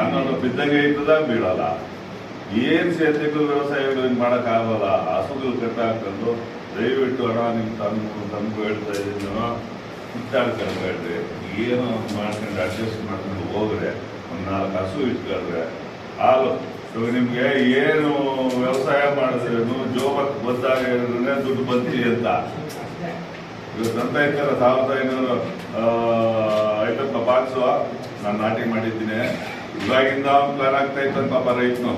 ಅನ್ನೋದು ಬಿದ್ದಂಗೆ ಇರ್ತದ ಬೀಳಲ್ಲ. ಏನ್ ವ್ಯವಸಾಯಗಳು ಮಾಡಕ್ ಆಗಲ್ಲ ಹಸುಗಳು ಕಟ್ಟ ಹಾಕೊಂಡು ದಯವಿಟ್ಟು ಹಣ ನಿಮ್ ತಂದು ತಂದು ಹೇಳ್ತಾ ಇದ್ದೀನೋ ಕಿತ್ತಾಡ್ಕೊಳ್ಬೇಡ್ರಿ ಏನು ಮಾಡ್ಕೊಂಡು ಅಡ್ಜಸ್ಟ್ ಮಾಡ್ಕೊಂಡು ಹೋಗ್ರೆ ಒಂದ್ ನಾಲ್ಕು ಹಸು ಇಟ್ಕೊಳ್ರೆ ಹಾಲು. ಇವಾಗ ನಿಮ್ಗೆ ಏನು ವ್ಯವಸಾಯ ಮಾಡಿದ್ರೇನು, ಜೋಬಕ್ ಬಂದಾಗ ದುಡ್ಡು ಬಂತಿ ಅಂತ. ಇವಾಗ ಅಂತ ಇರ್ತಾರ ಸಾವಿರದ ಐನೂರು ಐದಪ್ಪ ಬಾಕ್ಸು. ನಾನು ನಾಟಿ ಮಾಡಿದ್ದೀನಿ. ಇವಾಗಿಂದ ಪ್ಲಾನ್ ಆಗ್ತಾ ಇತ್ತು ಪಾಪ ರೈತನು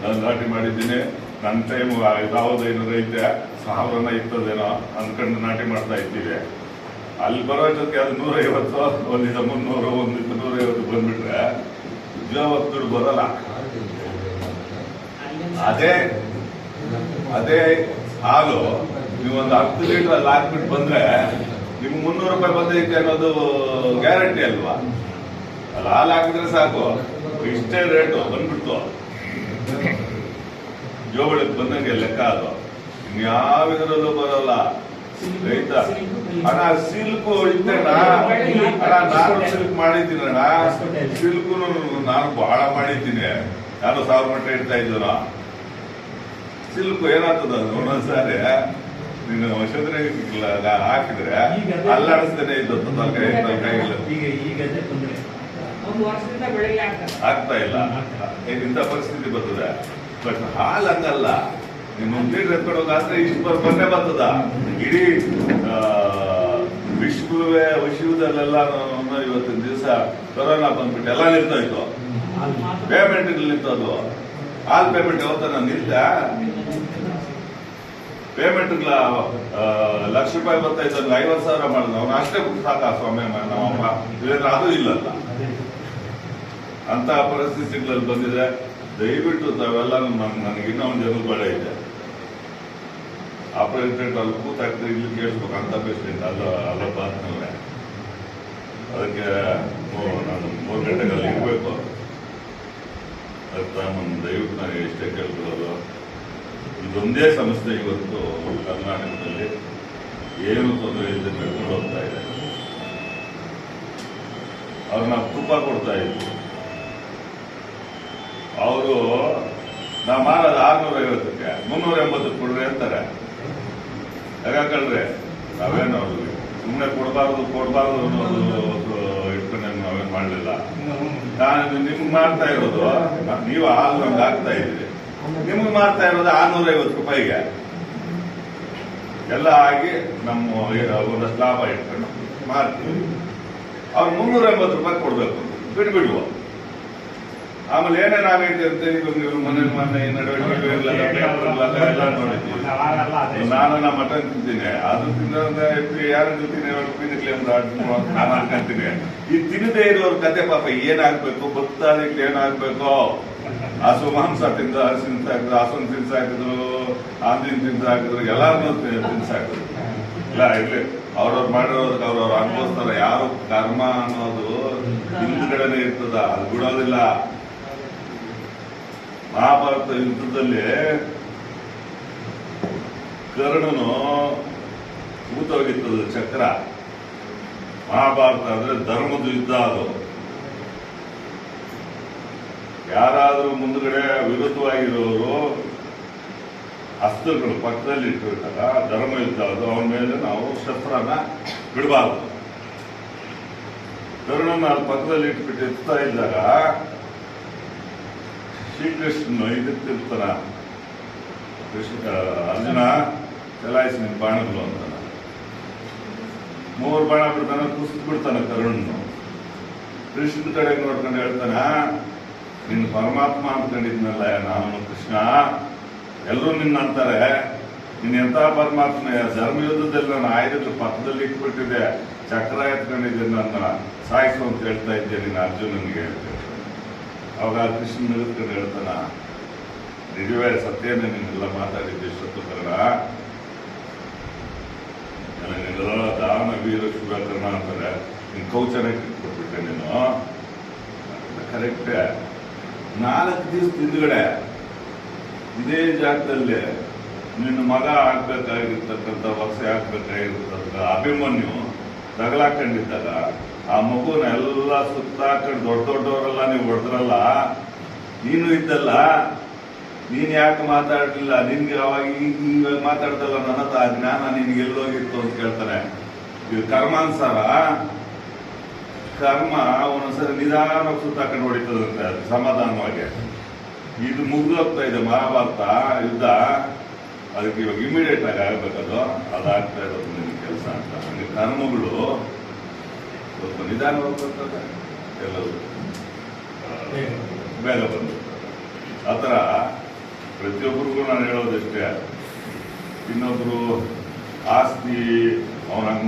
ನಾನು ನಾಟಿ ಮಾಡಿದ್ದೀನಿ. ನನ್ನ ಟೈಮ್ ಐನೂರು ಐತೆ ಸಾವಿರನ ಇರ್ತದೇನೋ ಅಂದ್ಕೊಂಡು ನಾಟಿ ಮಾಡ್ತಾ ಇದ್ದೀವಿ ಅಲ್ಲಿ ಬರೋ ಜೊತೆ ಅದು ನೂರೈವತ್ತು, ಒಂದಿದ ಮುನ್ನೂರು ಒಂದಿದ್ದ ನೂರೈವತ್ತು ಬಂದ್ಬಿಟ್ರೆ ಉದ್ಯೋಗಕ್ಕೆ ದುಡ್ಡು ಬರಲ್ಲ. ಅದೇ ಅದೇ ಹಾಲು ನೀವು ಒಂದು ಹತ್ತು ಲೀಟರ್ ಅಲ್ಲಿ ಹಾಕ್ಬಿಟ್ಟು ಬಂದ್ರೆ ನಿಮ್ಗೆ ಮುನ್ನೂರು ರೂಪಾಯಿ ಬಂದೈತೆ ಅನ್ನೋದು ಗ್ಯಾರಂಟಿ ಅಲ್ವಾ? ಅಲ್ಲಿ ಹಾಲು ಹಾಕಿದ್ರೆ ಸಾಕು. ಇಷ್ಟೇ ರೇಟು ಬಂದ್ಬಿಡ್ತು. ಜೋಬಳಿ ಬಂದಂಗೆ ಲೆಕ್ಕ ಅದು. ಇನ್ಯಾವ ಇದರಲ್ಲೂ ಬರಲ್ಲ. ರೈತ. ಅಣ್ಣ ಸಿಲ್ಕು ಇತ್ತಣ್ಣ. ಅಣ್ಣ ನಾನು ಸಿಲ್ಕ್ ಮಾಡಿದ್ದೀನಣ್ಣ ಸಿಲ್ಕು ನಾನು ಬಹಳ ಮಾಡಿದ್ದೀನಿ. ಯಾರು ಸಾವಿರ ಮಟ್ಟ ಇಡ್ತಾ ಇದ್ದೀನ ಸಿಲ್ಕು ಏನಾಗ್ತದ ಒಂದೊಂದ್ಸಾರಿ ನೀನು ವಶದ್ರೆ ಹಾಕಿದ್ರೆ ಅಲ್ಲಾಡಿಸ್ತೇನೆ ಇದ್ದದ್ದು ಕೈ ಕೈಗಳು ಈಗ ಈಗ ತೊಂದರೆ. ಆಗ್ತಾ ಇಲ್ಲ. ಇಂಥ ಪರಿಸ್ಥಿತಿ ಬರ್ತದೆ? ಬಟ್ ಹಾಲ್ ಹಂಗಲ್ಲ ನೀವು ಮುಂಚೆಗೆ ಎತ್ಕೊಂಡೋಗಾದ್ರೆ ಇಷ್ಟು ಬಂದೇ ಬರ್ತದ. ಇಡೀ ವಿಶ್ವವೇ, ವಿಶ್ವದಲ್ಲೆಲ್ಲ ಇವತ್ತಿನ ದಿವಸ ಕೊರೋನಾ ಬಂದ್ಬಿಟ್ಟು ಎಲ್ಲ ನಿಲ್ತೋಯ್ತು ಪೇಮೆಂಟ್ ನಿಂತದು ಹಾಲ್ ಪೇಮೆಂಟ್ ಯಾವತ್ತ ನಿಲ್ತ? ಪೇಮೆಂಟ್ ಲಕ್ಷ ರೂಪಾಯಿ ಬರ್ತಾ ಅಂದ್ರೆ ಐವತ್ತು ಸಾವಿರ ಮಾಡಿದ. ಅವನು ಅಷ್ಟೇ ಸಾಕ ಸ್ವಾಮಿ ನಮ್ಮಮ್ಮ ಇಲ್ಲಂದ್ರೆ ಅದು ಇಲ್ಲಲ್ಲ. ಅಂತ ಪರಿಸ್ಥಿತಿಗಳಲ್ಲಿ ಬಂದಿದೆ ದಯವಿಟ್ಟು ತಾವೆಲ್ಲ ನನಗಿನ್ನ ಒಂದು ಜನ ಬೇಡ ಇದೆ. ಆಪರೇಟೆಡ್ ಅಲ್ಲಿ ಕೂತಾಗ್ತದೆ ಇಲ್ಲಿ ಕೇಳಿಸ್ಬೇಕು, ಅಂತ ಪೇಷೆಂಟ್ ಅಲ್ಲ ಅಲ್ಲ ಬಾತ್ನಲ್ಲೇ ಅದಕ್ಕೆ ನಾನು ಮೂರು ಗಂಟೆಗಳಲ್ಲಿ ಇರಬೇಕು. ಅದಕ್ಕೆ ನಾನು ದಯವಿಟ್ಟು ನಾನು ಎಷ್ಟೇ ಕೇಳ್ಕೊಳ್ಳೋದು. ಇದೊಂದೇ ಸಂಸ್ಥೆ ಇವತ್ತು ಕರ್ನಾಟಕದಲ್ಲಿ. ಏನು ತೊಂದರೆ ಇಲ್ಲದೆ ನಡ್ಕೊಂಡು ಹೋಗ್ತಾ ಇದೆ. ಅವ್ರು ನಾವು ತುಪ್ಪ ಕೊಡ್ತಾ ಇದ್ವಿ. ಅವರು, ನಾ ಮಾರೋದು ಆರ್ನೂರ ಐವತ್ತಕ್ಕೆ, ಮುನ್ನೂರ ಎಂಬತ್ತು ಕೊಡ್ರಿ ಅಂತಾರೆ. ಯಾಕಂದ್ರೆ ನಾವೇನು ಸುಮ್ಮನೆ ಕೊಡಬಾರ್ದು ಕೊಡಬಾರ್ದು ಅನ್ನೋದು ಇಟ್ಕೊಂಡು ನಾವೇನು ಮಾಡಲಿಲ್ಲ. ನಾನು ನಿಮ್ಗೆ ಮಾಡ್ತಾ ಇರೋದು ನೀವು ಹಾಲು ನಮ್ಗೆ ಆಗ್ತಾ ಇದ್ರಿ ನಿಮ್ಗೆ ಮಾಡ್ತಾ ಇರೋದು ಆರ್ನೂರ ಐವತ್ತು ರೂಪಾಯಿಗೆ. ಎಲ್ಲ ಆಗಿ ನಮ್ಮ ಒಂದಷ್ಟು ಲಾಭ ಇಟ್ಕೊಂಡು ಮಾಡ್ತೀವಿ. ಅವ್ರು ಮುನ್ನೂರ ಎಂಬತ್ತು ರೂಪಾಯಿ ಕೊಡಬೇಕು. ಬಿಟ್ಬಿಡುವ ಆಮೇಲೆ ಏನೇನಾಗೈತೆ ಅಂತ ನೀವು ಮನೆ ಮೊನ್ನೆ ನಡವಳಿಕೆ ನಾನು ನಮ್ಮ ಮಟನ್ ತಿಂತೀನಿ. ಅದು ತಿನ್ನೋದ್ರೆ ಯಾರು ತಿಂತೀನಿ ಕ್ಲಿನಿಕ್ ನಾನು ಅನ್ಕೊಂತೀನಿ. ಈ ತಿನ್ನದೇ ಇರೋ ಕತೆ ಪಾಪ, ಏನಾಗ್ಬೇಕು? ಭಕ್ತಾದಿಕ್ಕೆ ಏನಾಗ್ಬೇಕು? ಹಸು ಮಾಂಸ ತಿಂದ ತಿನ್ಸಾಕಿದ್ರು ಹಸುನ್ ತಿನ್ಸಾಕಿದ್ರು ಆಂದಿನ ತಿನ್ಸಾಕಿದ್ರು ಎಲ್ಲಾರನ್ನೂ ತಿನ್ಸಾಕಿದ್ರು. ಇಲ್ಲ, ಇರ್ಲಿ. ಅವ್ರವ್ರು ಮಾಡಿರೋದಕ್ಕೆ ಅವ್ರವ್ರು ಅನುಭವಿಸ್ತಾರ. ಯಾರು ಕರ್ಮ ಅನ್ನೋದು ಹಿಂದ್ಗಡೆನೆ ಇರ್ತದ. ಅದು ಬಿಡೋದಿಲ್ಲ. ಮಹಾಭಾರತ ಯುದ್ಧದಲ್ಲಿ ಕರ್ಣನು ಕೂತೋಗಿತ್ತದು ಚಕ್ರ. ಮಹಾಭಾರತ ಅಂದ್ರೆ ಧರ್ಮದ ಯುದ್ಧ ಅದು. ಯಾರಾದ್ರೂ ಮುಂದ್ಗಡೆ ವಿರುದ್ಧವಾಗಿರೋರು ಅಸ್ತ್ರಗಳು ಪಕ್ಕದಲ್ಲಿ ಇಟ್ಟಿರ್ತಾರ ಧರ್ಮ ಯುದ್ಧ ಅದು. ಅವನ ಮೇಲೆ ನಾವು ಶಸ್ತ್ರನ ಬಿಡಬಾರ್ದು. ಕರ್ಣನ ಪಕ್ಕದಲ್ಲಿ ಇಟ್ಬಿಟ್ಟು ಎತ್ತಾ ಇದ್ದಾಗ ಶ್ರೀಕೃಷ್ಣ ಇದಕ್ಕಿರ್ತಾನ ಕೃಷ್ಣ ಅರ್ಜುನ ಚಲಾಯಿಸಿ ನಿನ್ ಬಾಣಗಳು ಅಂತಾನ. ಮೂರು ಬಾಣ ಬಿಡ್ತಾನ ಕುಸ್ತು ಬಿಡ್ತಾನ ಕರುಣನು. ಕೃಷ್ಣ ಕಡೆ ನೋಡ್ಕೊಂಡು ಹೇಳ್ತಾನ ನಿನ್ನ ಪರಮಾತ್ಮ ಅಂದ್ಕೊಂಡಿದ್ನಲ್ಲ ನಾನು ಕೃಷ್ಣ. ಎಲ್ಲರೂ ನಿನ್ನ ಅಂತಾರೆ. ನಿನ್ನ ಎಂತ ಪರಮಾತ್ಮ ಧರ್ಮ ನಾನು ಆಯುಧ ಪಕ್ಕದಲ್ಲಿ ಇಟ್ಬಿಟ್ಟಿದೆ ಚಕ್ರ ಎತ್ಕೊಂಡಿದ್ದೆ ನನ್ನ. ಸಾಯಿಸು ಅಂತ ಹೇಳ್ತಾ ಇದ್ದೆ ನೀನು ಅರ್ಜುನನಿಗೆ. ಹೇಳ್ತೇನೆ ಅವಾಗ ಕೃಷ್ಣ ನಿಲ್ಕೊಂಡು ಹೇಳ್ತಾನ, ನಿಜವೇ ಸತ್ಯನೇ ನಿನ್ನೆಲ್ಲ ಮಾತಾಡಿದ್ದೆ ಕನ್ನಡ ನನಗೆಲ್ಲ ದಾನ, ವೀರ ಶುಭಕರ್ಣ ಅಂತಾರೆ. ನಿನ್ ಕೌಚನಕ್ಕೆ ಕೊಟ್ಬಿಟ್ಟೆ ನೀನು. ಕರೆಕ್ಟ್. ನಾಲ್ಕು ದಿವಸ ಹಿಂದ್ಗಡೆ ಇದೇ ಜಾಗದಲ್ಲಿ ನಿನ್ನ ಮಗ ಆಗ್ಬೇಕಾಗಿರ್ತಕ್ಕಂಥ ವರ್ಷ ಆಗ್ಬೇಕಾಗಿರ್ತಕ್ಕಂಥ ಅಭಿಮನ್ಯು ತಗಲಾಕೊಂಡಿದ್ದಾಗ ಆ ಮಗುನ ಎಲ್ಲ ಸುತ್ತಾಕೊಂಡು ದೊಡ್ಡ ದೊಡ್ಡವರೆಲ್ಲ ನೀವು ಹೊಡೆದ್ರಲ್ಲ, ನೀನು ಇದ್ದಲ್ಲ, ನೀನ್ ಯಾಕೆ ಮಾತಾಡ್ಲಿಲ್ಲ? ನಿನ್ಗೆ ಅವಾಗ ಈಗ ಮಾತಾಡ್ದಲ್ಲ ನನ್ನ ಹತ್ರ ಆ ಜ್ಞಾನ ನಿನ್ಗೆ ಎಲ್ಲೋಗಿತ್ತು ಅಂತ ಕೇಳ್ತಾರೆ ಇದು ಕರ್ಮಾನುಸಾರ. ಕರ್ಮ ಒಂದೊಂದ್ಸರಿ ನಿಧಾನವಾಗಿ ಸುತ್ತಾಕೊಂಡು ಹೊಡಿತದಂತೆ ಅದು, ಸಮಾಧಾನವಾಗಿ. ಇದು ಮುಗ್ದೋಗ್ತಾ ಇದೆ, ಮಹಾಭಾರತ, ಯುದ್ಧ. ಅದಕ್ಕೆ ಇವಾಗ ಇಮಿಡಿಯೇಟ್ ಆಗಿ ಆಗ್ಬೇಕದು. ಅದಾಗ್ತಾ ಇರೋದು ನಿಮ್ಗೆ ಕೆಲಸ ಅಂತ. ಕರ್ಮಗಳು ಸ್ವಲ್ಪ ನಿಧಾನವಾಗಿ ಬರ್ತದೆ ಕೆಲವು ಬೇಗ ಬಂದು. ಆ ಥರ ಪ್ರತಿಯೊಬ್ಬರಿಗೂ ನಾನು ಹೇಳೋದಿಷ್ಟೇ. ಇನ್ನೊಬ್ಬರು ಆಸ್ತಿ, ಅವ್ನು ಹಂಗೆ